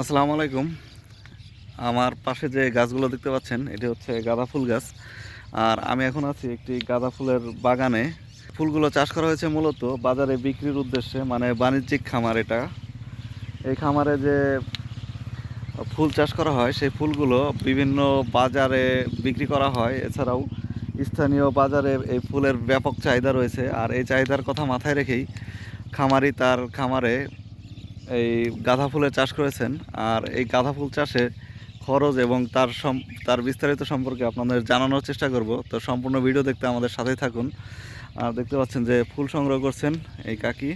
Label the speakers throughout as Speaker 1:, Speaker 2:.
Speaker 1: আসসালামু আলাইকুম। আমার পাশে যে গাছগুলো দেখতে পাচ্ছেন, এটি হচ্ছে গাঁদা ফুল গাছ। আর আমি এখন আছি একটি গাঁদা ফুলের বাগানে। ফুলগুলো চাষ করা হয়েছে মূলত বাজারে বিক্রির উদ্দেশ্যে মানে বাণিজ্যিক খামার এটা। এই খামারে যে ফুল চাষ করা হয়, সেই ফুলগুলো বিভিন্ন বাজারে বিক্রি করা হয়। এছাড়াও স্থানীয় বাজারে এই ফুলের ব্যাপক চাহিদা রয়েছে। আর এই চাহিদার কথা মাথায় রেখেই খামারি তার খামারে এই গাঁদা ফুলের চাষ করেছেন আর এই গাঁদা ফুল চাষে খরচ এবং তার সম- তার বিস্তারিত সম্পর্কে আপনাদের জানানোর চেষ্টা করব। তো সম্পূর্ণ ভিডিও দেখতে আমাদের সাথেই থাকুন। আর দেখতে পাচ্ছেন যে ফুল সংগ্রহ করছেন এই কাকি।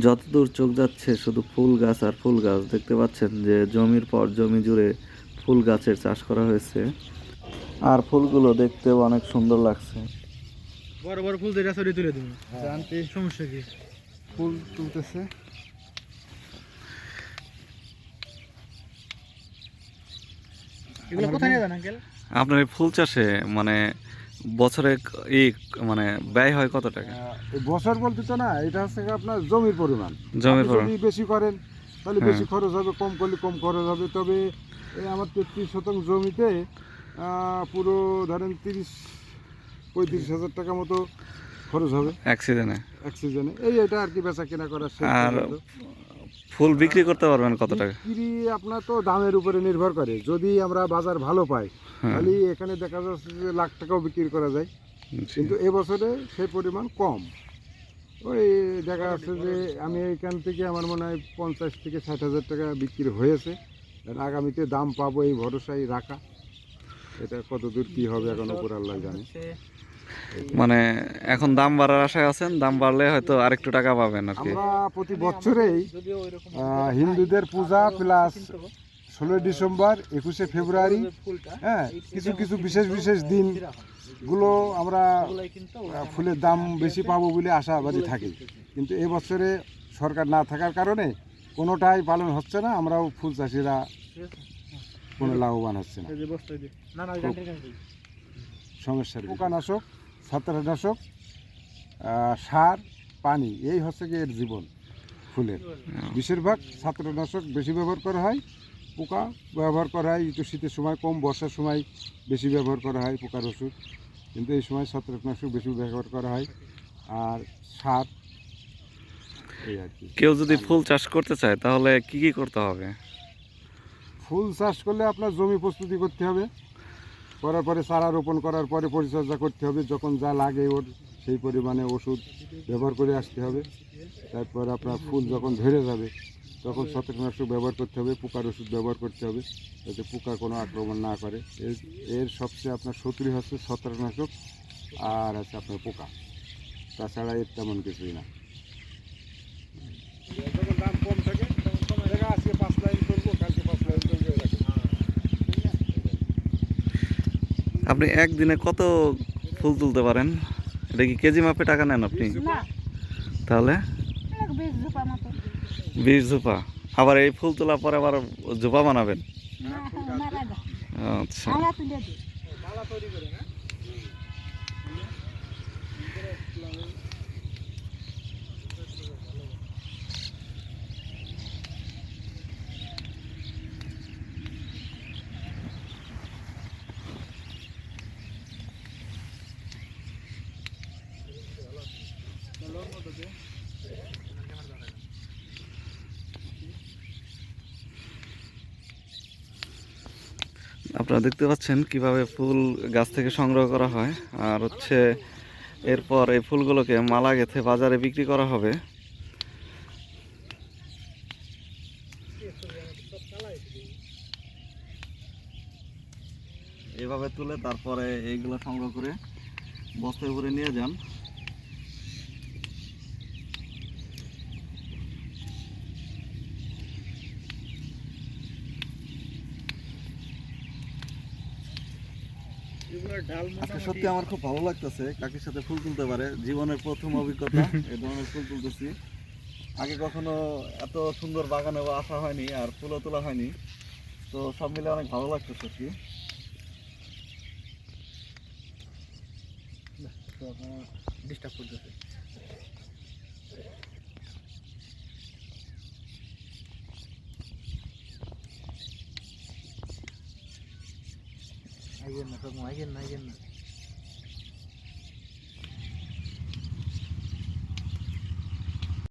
Speaker 1: যতদূর চোখ যাচ্ছে শুধু ফুল গাছ আর ফুল গাছ দেখতে পাচ্ছেন যে জমির পর জমি জুড়ে ফুল গাছের চাষ করা হয়েছে। আর ফুলগুলো দেখতেও অনেক সুন্দর লাগছে।
Speaker 2: বড় বড় ফুল সরিয়ে তুলে দিবো। জানতে সমস্যা কি?
Speaker 3: ফুল তুলতেছে।
Speaker 2: এগুলো কোথায় নিয়ে যান আঙ্কেল?
Speaker 1: আপনার এই ফুল চাষে মানে বছরে ই মানে ব্যয় হয় কত টাকা?
Speaker 3: বছর বলতে তো না এটা হচ্ছে আপনার জমির পরিমাণ।
Speaker 1: জমির
Speaker 3: আপনি
Speaker 1: পরিমাণ।
Speaker 3: বেশি করেন তাহলে
Speaker 1: হ্যাঁ।
Speaker 3: বেশি খরচ হবে কম করলে কম খরচ হবে। তবে এই আমার তেত্রিশ শতাংশ জমিতে আহ, পুরো ধরেন তিরিশ পঁয়ত্রিশ হাজার টাকা মতো খরচ হবে?
Speaker 1: এক সিজনে
Speaker 3: এক সিজনে এই এটা আর কি বেচা কেনা করার শেষ
Speaker 1: আর ফুল বিক্রি করতে পারবেন কত টাকা?
Speaker 3: বিক্রি আপনার তো দামের উপরে নির্ভর করে। যদি আমরা বাজার ভালো পাই
Speaker 1: হ্যাঁ।
Speaker 3: তাহলে এখানে দেখা যাচ্ছে যে লাখ টাকাও বিক্রি করা যায়। কিন্তু এবছরে সেই পরিমাণ কম। ওই দেখা যাচ্ছে যে আমি এইখান থেকে আমার মনে হয় পঞ্চাশ থেকে ষাট হাজার টাকা বিক্রি হয়েছে। আর আগামীতে দাম পাবো এই ভরসায় রাখা। এটা কত দূর কী হবে এখন উপর আল্লাহ জানে।
Speaker 1: মানে এখন দাম বাড়ার আশায় আছেন দাম বাড়লে হয়তো আরেকটু টাকা পাবেন আর কি।
Speaker 3: আমরা প্রতি বছরেই হিন্দুদের পূজা প্লাস ষোলোই ডিসেম্বর একুশে ফেব্রুয়ারি হ্যাঁ কিছু কিছু বিশেষ বিশেষ দিনগুলো আমরা
Speaker 2: ওগুলাই কিন্তু
Speaker 3: আহ, ফুলের দাম বেশি পাবো বলে আশাবাদী থাকি। কিন্তু এবছরে সরকার না থাকার কারণে কোনোটাই পালন হচ্ছে না আমরাও ফুল চাষিরা কোনো লাভবান হচ্ছে না। সমস্যার পোকানাশক ছত্রাকনাশক সার পানি এই হচ্ছে কি এর জীবন ফুলের। বেশিরভাগ ছত্রাকনাশক বেশি ব্যবহার করা হয় পোকা ব্যবহার করা হয় একটু শীতের সময় কম বর্ষার সময় বেশি ব্যবহার করা হয় পোকার ওষুধ। কিন্তু এই সময় ছত্রাকনাশক বেশি ব্যবহার করা হয় আর সার এই আর কি।
Speaker 1: কেউ যদি ফুল চাষ করতে চায় তাহলে কি কি করতে হবে?
Speaker 3: ফুল চাষ করলে আপনার জমি প্রস্তুতি করতে হবে করার পরে চারা রোপণ করার পরে পরিচর্যা করতে হবে, যখন যা লাগে ওর সেই পরিমাণে ওষুধ ব্যবহার করে আসতে হবে। তারপর আপনার ফুল যখন ধরে যাবে, তখন ছত্রাকনাশক ব্যবহার করতে হবে, পোকার ওষুধ ব্যবহার করতে হবে, যাতে পোকা কোনো আক্রমণ না করে। এর এর সবচেয়ে আপনার শত্রু হচ্ছে ছত্রাকনাশক আর হচ্ছে আপনার পোকা। তাছাড়া এর তেমন কিছুই না। কম থাকে দেখা আজকে পাঁচ লাইন করব কালকে পাঁচ লাইন করব
Speaker 1: আপনি একদিনে কত ফুল তুলতে পারেন? এটা কি কেজি মাপে টাকা নেন আপনি? তাহলে?
Speaker 4: বিশ
Speaker 1: ঝোপা আবার এই ফুল তোলার পরে আবার ঝোপা বানাবেন?
Speaker 4: না মারা যায়।
Speaker 1: আচ্ছা। আপনারা দেখতে পাচ্ছেন কীভাবে ফুল গাছ থেকে সংগ্রহ করা হয়। আর হচ্ছে এরপর এই ফুলগুলোকে মালা গেঁথে বাজারে বিক্রি করা হবে। এভাবে তুলে তারপরে এইগুলো সংগ্রহ করে বস্তায় ভরে নিয়ে যান। আজকে সত্যি আমার খুব ভালো লাগতেছে কাকির সাথে ফুল তুলতে পারে। জীবনের প্রথম অভিজ্ঞতা এই ধরনের ফুল তুলতেছি। আগে কখনো এত সুন্দর বাগানে আসা হয়নি আর ফুলও তোলা হয়নি। তো সব মিলে অনেক ভালো লাগতেছে সত্যি।
Speaker 2: ডিস্টার্ব করতেছে। আইগেন না সব আইগেন না আইগেন না